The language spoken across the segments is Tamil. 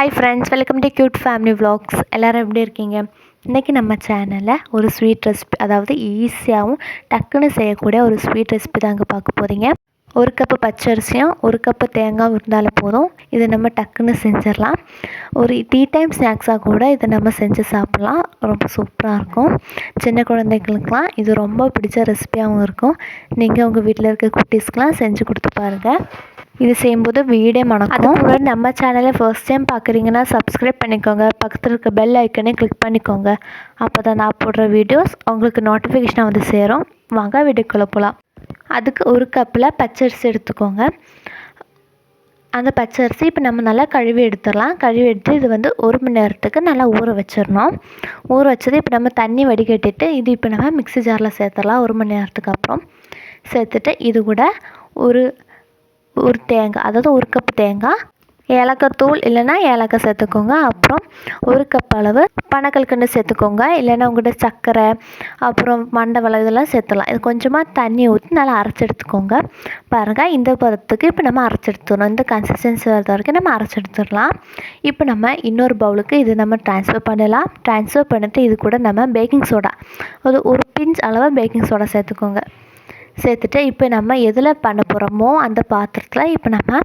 Hi friends welcome to cute family vlogs. எல்லோரும் எப்படி இருக்கீங்க? இன்றைக்கி நம்ம சேனலில் ஒரு ஸ்வீட் ரெசிபி அதாவது ஈஸியாகவும் டக்குன்னு செய்யக்கூடிய ஒரு ஸ்வீட் ரெசிபி தாங்க பார்க்க போகிறீங்க ஒரு கப்பு பச்சரிசியும் ஒரு கப்பு தேங்காய் இருந்தாலும் போதும். இதை நம்ம டக்குன்னு செஞ்சிடலாம். ஒரு டீ டைம் ஸ்நாக்ஸாக கூட இதை நம்ம செஞ்சு சாப்பிட்லாம். ரொம்ப சூப்பராக இருக்கும். சின்ன குழந்தைகளுக்கெலாம் இது ரொம்ப பிடிச்ச ரெசிபியாகவும் இருக்கும். நீங்கள் உங்கள் வீட்டில் இருக்க குட்டீஸ்க்கெலாம் செஞ்சு கொடுத்து பாருங்கள் இது செய்யும்போது வீடே மணக்கும். அதுக்கு நம்ம சேனலை ஃபர்ஸ்ட் டைம் பார்க்குறீங்கன்னா சப்ஸ்கிரைப் பண்ணிக்கோங்க. பக்கத்தில் இருக்க பெல் ஐக்கனே கிளிக் பண்ணிக்கோங்க. அப்போ தான் நான் போடுற வீடியோஸ் உங்களுக்கு நோட்டிஃபிகேஷனாக வந்து சேரும். வாங்க வீடியோக்குள்ளே போகலாம் அதுக்கு ஒரு கப்பில் பச்சரிசி எடுத்துக்கோங்க. அந்த பச்சரிசி இப்போ நம்ம நல்லா கழுவி எடுத்துடலாம். கழுவி எடுத்து இது வந்து ஒரு மணி நேரத்துக்கு நல்லா ஊற வச்சிடணும். ஊற வச்சது இப்போ நம்ம தண்ணி வடிகட்டிட்டு இது இப்போ நம்ம மிக்ஸி ஜாரில் சேர்த்துடலாம். ஒரு மணி நேரத்துக்கு அப்புறம் சேர்த்துட்டு இது கூட ஒரு ஒரு தேங்காய் அதாவது ஒரு கப் தேங்காய் ஏலக்காய் தூள் இல்லைன்னா ஏலக்காய் சேர்த்துக்கோங்க. அப்புறம் ஒரு கப் அளவு பனக்கல்கண்டு சேர்த்துக்கோங்க. இல்லைன்னா உங்கள்கிட்ட சர்க்கரை அப்புறம் மண்டவளம் இதெல்லாம் சேர்த்துலாம் இது கொஞ்சமாக தண்ணி ஊற்றி நல்லா அரைச்சி எடுத்துக்கோங்க. பாருங்கள் இந்த பதத்துக்கு இப்போ நம்ம அரைச்சி எடுத்துடணும். இந்த கன்சிஸ்டன்சி வரது வரைக்கும் நம்ம அரைச்சி எடுத்துடலாம். இப்போ நம்ம இன்னொரு பவுலுக்கு இது நம்ம ட்ரான்ஸ்ஃபர் பண்ணலாம். ட்ரான்ஸ்ஃபர் பண்ணிவிட்டு இது கூட நம்ம பேக்கிங் சோடா ஒரு ஒரு பிஞ்ச் அளவு பேக்கிங் சோடா சேர்த்துக்கோங்க. சேர்த்துட்டு இப்போ நம்ம எதில் பண்ண போகிறோமோ அந்த பாத்திரத்தில் இப்போ நம்ம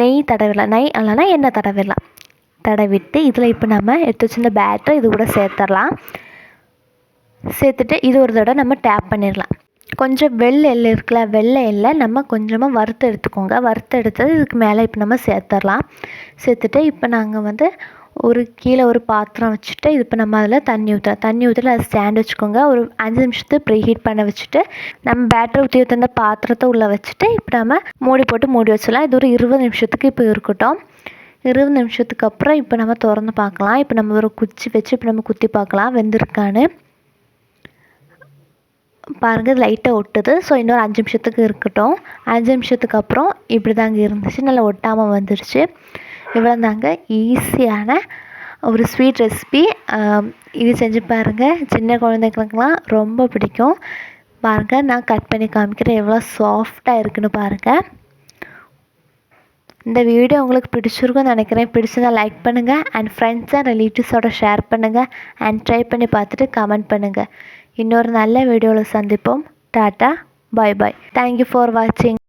நெய் தடவிடலாம். நெய் இல்லைனா எண்ணெய் தடவிடலாம். தடவிட்டு இதில் இப்போ நம்ம எடுத்து வச்சிருந்த பேட்டரை இது கூட சேர்த்துடலாம். சேர்த்துட்டு இது ஒரு தடவை நம்ம டேப் பண்ணிடலாம். கொஞ்சம் வெள்ளை எள்ளு இருக்குல்ல வெள்ளை எள்ளை நம்ம கொஞ்சமாக வறுத்து எடுத்துக்கோங்க. வறுத்து எடுத்தது இதுக்கு மேலே இப்போ நம்ம சேர்த்துடலாம். சேர்த்துட்டு இப்போ நாங்கள் வந்து ஒரு கீழே ஒரு பாத்திரம் வச்சுட்டு இது இப்போ நம்ம அதில் தண்ணி ஊற்றலாம் தண்ணி ஊற்றி அதை ஸ்டாண்ட் வச்சுக்கோங்க. ஒரு அஞ்சு நிமிஷத்துக்கு ப்ரீ ஹீட் பண்ண வச்சுட்டு நம்ம பேட்டரி ஊற்றி ஊற்றின பாத்திரத்தை உள்ளே வச்சுட்டு இப்போ நம்ம மூடி போட்டு மூடி வச்சிடலாம். இது ஒரு இருபது நிமிஷத்துக்கு இப்போ இருக்கட்டும். இருபது நிமிஷத்துக்கு அப்புறம் இப்போ நம்ம திறந்து பார்க்கலாம். இப்போ நம்ம ஒரு குச்சி வச்சு இப்போ நம்ம குத்தி பார்க்கலாம். வெந்திருக்கான்னு. பாருங்கள் லைட்டாக ஒட்டுது. ஸோ இன்னொரு அஞ்சு நிமிஷத்துக்கு இருக்கட்டும். அஞ்சு நிமிஷத்துக்கு அப்புறம் இப்படி தாங்க இருந்துச்சு. நல்லா ஒட்டாமல் வந்துருச்சு. இவ்வளோ தாங்க ஈஸியான ஒரு ஸ்வீட் ரெசிபி இது செஞ்சு பாருங்கள் சின்ன குழந்தைங்களுக்கெல்லாம் ரொம்ப பிடிக்கும். பாருங்கள் நான் கட் பண்ணி காமிக்கிறேன். எவ்வளோ சாஃப்டாக இருக்குன்னு பாருங்கள் இந்த வீடியோ உங்களுக்கு பிடிச்சிருக்கும்னு நினைக்கிறேன். பிடிச்சதா லைக் பண்ணுங்கள் அண்ட் ஃப்ரெண்ட்ஸ் அண்ட் ரிலேட்டிவ்ஸோட ஷேர் பண்ணுங்கள் அண்ட் ட்ரை பண்ணி பார்த்துட்டு கமெண்ட் பண்ணுங்கள் இன்னொரு நல்ல வீடியோவில் சந்திப்போம். Tata bye bye thank you for வாட்சிங்